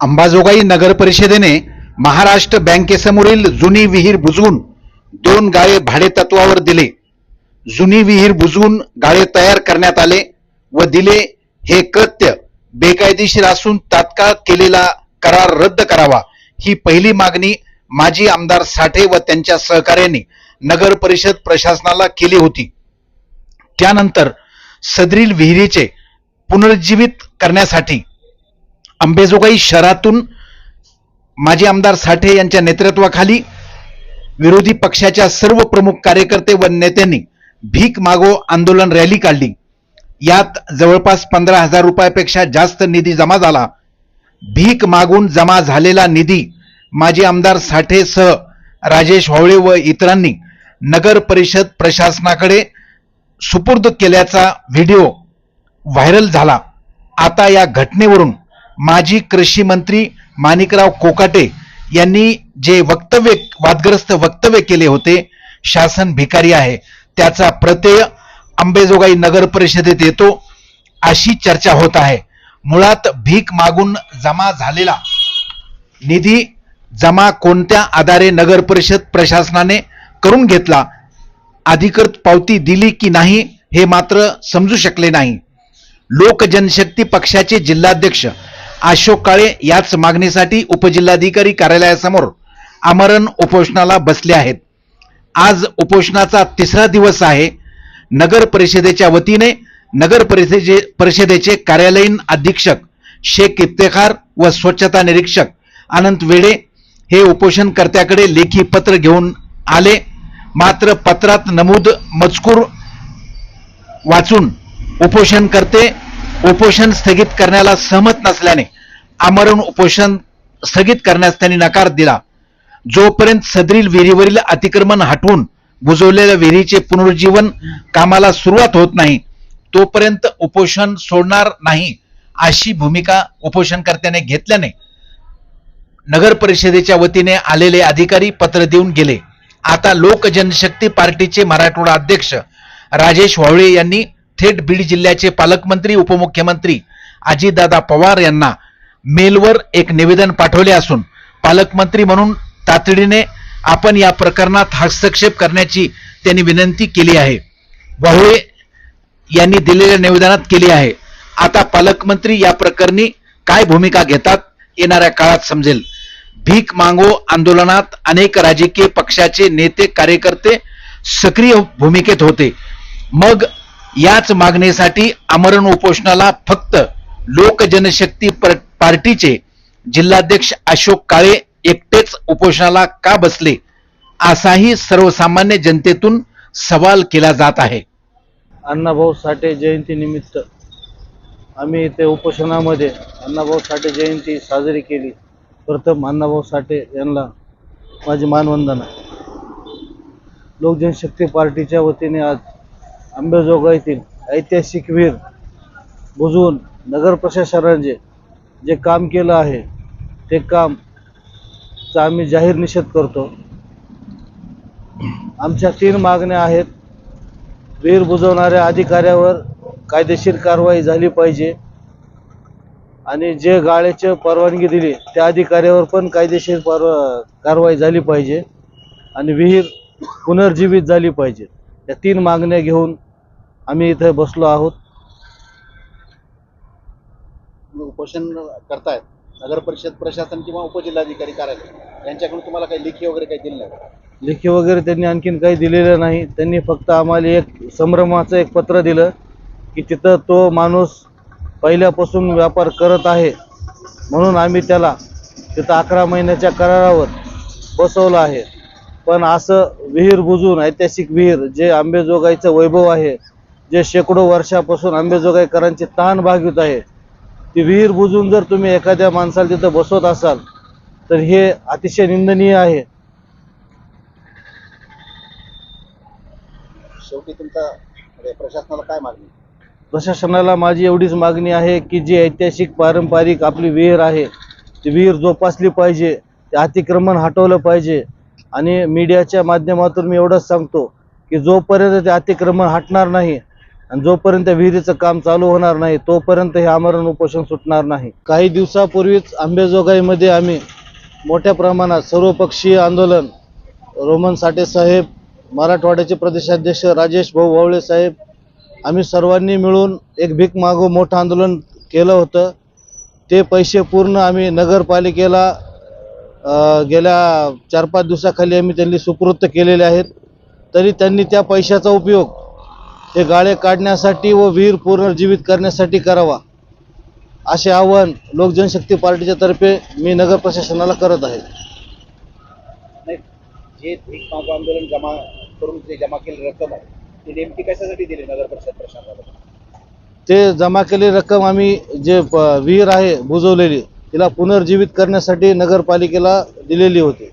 अंबाजोगाई नगर परिषदेने महाराष्ट्र बँकेसमोरील जुनी विहीर बुजवून दोन गाळे भाडेतत्वावर दिले. जुनी विहीर बुजवून गाळे तयार करण्यात आले व दिले हे कृत्य बेकायदेशीर असून तात्काळ केलेला करार रद्द करावा ही पहिली मागणी माजी आमदार साठे व त्यांच्या सहकार्यांनी नगर परिषद प्रशासनाला केली होती. त्यानंतर सदरील विहिरीचे पुनरुज्जीवित करण्यासाठी अंबेजोगाई शहरातून माजी आमदार साठे यांच्या नेतृत्वाखाली विरोधी पक्षाच्या सर्व प्रमुख कार्यकर्ते व नेत्यांनी भीक मागो आंदोलन रॅली काढली. यात जवळपास पंधरा हजार रुपयापेक्षा जास्त निधी जमा झाला. भीक मागून जमा झालेला निधी माजी आमदार साठेसह राजेश होवळे व इतरांनी नगर परिषद प्रशासनाकडे सुपूर्द केल्याचा व्हिडिओ व्हायरल झाला. आता या घटनेवरून माजी कृषी मंत्री माणिकराव कोकाटे यांनी जे वक्तव्य वादग्रस्त वक्तव्य केले होते शासन भिकारी आहे. त्याचा प्रत्यय अंबेजोगाई नगर परिषदेत येतो अशी चर्चा होत आहे. मुळात भीक मागून जमा झालेला निधी जमा कोणत्या आधारे नगर परिषद प्रशासनाने करून घेतला अधिकृत पावती दिली की नाही हे मात्र समजू शकले नाही. लोक जनशक्ती पक्षाचे जिल्हाध्यक्ष अशोक काळे याच मागणीसाठी उपजिल्हाधिकारी कार्यालयासमोर आमरण उपोषणाला बसले आहेत. आज उपोषणाचा तिसरा दिवस आहे. नगर परिषदेच्या वतीने नगर परिषदे परिषदेचे कार्यालयीन अधीक्षक शेख इफ्तेखार व स्वच्छता निरीक्षक अनंत वेडे हे उपोषणकर्त्याकडे लेखी पत्र घेऊन आले. मात्र पत्रात नमूद मजकूर वाचून उपोषणकर्ते उपोषण स्थगित करण्याला सहमत नसल्याने आमरण उपोषण स्थगित करण्यास त्यांनी नकार दिला. जोपर्यंत सदरील विहिरीवरील अतिक्रमण हटवून बुजवलेल्या विहिरीचे पुनरुज्जीवन कामाला सुरुवात होत नाही तोपर्यंत उपोषण सोडणार नाही अशी भूमिका उपोषणकर्त्याने घेतल्याने नगर परिषदेच्या वतीने आलेले अधिकारी पत्र देऊन गेले. आता लोक जनशक्ती पार्टीचे मराठवाडा अध्यक्ष राजेश वावळे यांनी थेट बीड जिल्ह्याचे पालकमंत्री उपमुख्यमंत्री अजितदादा पवार यांना मेलवर एक निवेदन पाठवले असून पालकमंत्री म्हणून तातडीने आपण या प्रकरणात हस्तक्षेप करण्याची त्यांनी विनंती केली आहे. वाहुळे यांनी दिलेल्या निवेदनात केली आहे. आता पालकमंत्री या प्रकरणी काय भूमिका घेतात येणाऱ्या काळात समजेल. भीक मागो आंदोलनात अनेक राजकीय पक्षाचे नेते कार्यकर्ते सक्रिय भूमिकेत होते. मग याच मागणीसाठी आमरण उपोषणाला फक्त लोक जनशक्ती पार्टीचे जिल्हाध्यक्ष अशोक काळे एकटेच उपोषणाला का बसले असाही सर्वसामान्य जनतेतून सवाल केला जात आहे. अण्णाभाऊ साठे जयंतीनिमित्त आम्ही इथे उपोषणामध्ये अण्णाभाऊ साठे जयंती साजरी केली. प्रथम अण्णाभाऊ साठे यांना माझी मानवंदना. लोकजनशक्ती पार्टीच्या वतीने आज आंबेजोगाईतील ऐतिहासिक विहीर बुजवून नगर प्रशासनाने जे काम केलं आहे ते काम चा आम्ही जाहीर निषेध करतो. आमच्या तीन मागण्या आहेत. विहीर बुजवणाऱ्या अधिकाऱ्यावर कायदेशीर कारवाई झाली पाहिजे. आणि जे गाळ्याची परवानगी दिली त्या अधिकाऱ्यावर पण कायदेशीर परवा कारवाई झाली पाहिजे. आणि विहीर पुनर्जीवित झाली पाहिजे. या तीन मागण्या घेऊन आम्ही इथे बसलो आहोत. उपोषण करतायत. नगर परिषद प्रशासन किंवा उपजिल्हाधिकारी कार्यालय यांच्याकडून तुम्हाला काही लेखी वगैरे काही दिलं नाही लिखी लेखी वगैरे त्यांनी आणखीन काही दिलेलं नाही. त्यांनी फक्त आम्हाला एक संभ्रमाचं एक पत्र दिलं की तिथं तो माणूस पहिल्यापासून व्यापार करत आहे. म्हणून आम्ही त्याला तिथं अकरा महिन्याच्या करारावर बसवलं आहे. पण असं विहीर बुजून ऐतिहासिक विहीर जे आंबेजोगाईचं वैभव आहे जे शेकडो वर्षापासून आंबेजोगाईकरांची ताण भागवित आहे ती विहीर बुजून जर तुम्ही एखाद्या माणसाला तिथं बसवत असाल तर हे अतिशय निंदनीय आहे. शेवटी तुमचा म्हणजे प्रशासनाला काय मागणी? प्रशासनाला माझी एवढीच मागणी आहे की जी ऐतिहासिक पारंपरिक आपली विहीर आहे ती विहीर जोपासली पाहिजे ते अतिक्रमण हटवलं पाहिजे. आणि मीडियाच्या माध्यमातून मी एवढंच सांगतो की जोपर्यंत ते अतिक्रमण हटणार नाही आणि जोपर्यंत विहिरीचं काम चालू होणार नाही तोपर्यंत हे आमरण उपोषण सुटणार नाही. काही दिवसापूर्वीच आंबेजोगाईमध्ये आम्ही मोठ्या प्रमाणात सर्वपक्षीय आंदोलन रोमन साठे साहेब मराठवाड्याचे प्रदेशाध्यक्ष राजेश भाऊ वावळे साहेब आम्ही सर्वांनी मिळून एक भीक मागो मोठं आंदोलन केलं होतं. ते पैसे पूर्ण आम्ही नगरपालिकेला गेल्या चार पाच दिवसाखाली आम्ही त्यांनी सुपूर्त केलेले आहेत. तरी त्यांनी त्या पैशाचा उपयोग हे गाळे काढण्यासाठी व विहीर पुनर्जीवित करण्यासाठी करावा. असे आवाहन लोकजनशक्ती पार्टीच्या तर्फे मी नगर प्रशासनाला करत आहे. जे भीक मागो आंदोलन जमा करून जे जमा केलेली रक्कम आहे ती नेमकी कशासाठी दिली नगर परिषद प्रशासनाला ते जमा केलेली रक्कम आम्ही जे विहीर आहे बुजवलेली तिला पुनर्जीवित करण्यासाठी नगरपालिकेला दिलेली होती.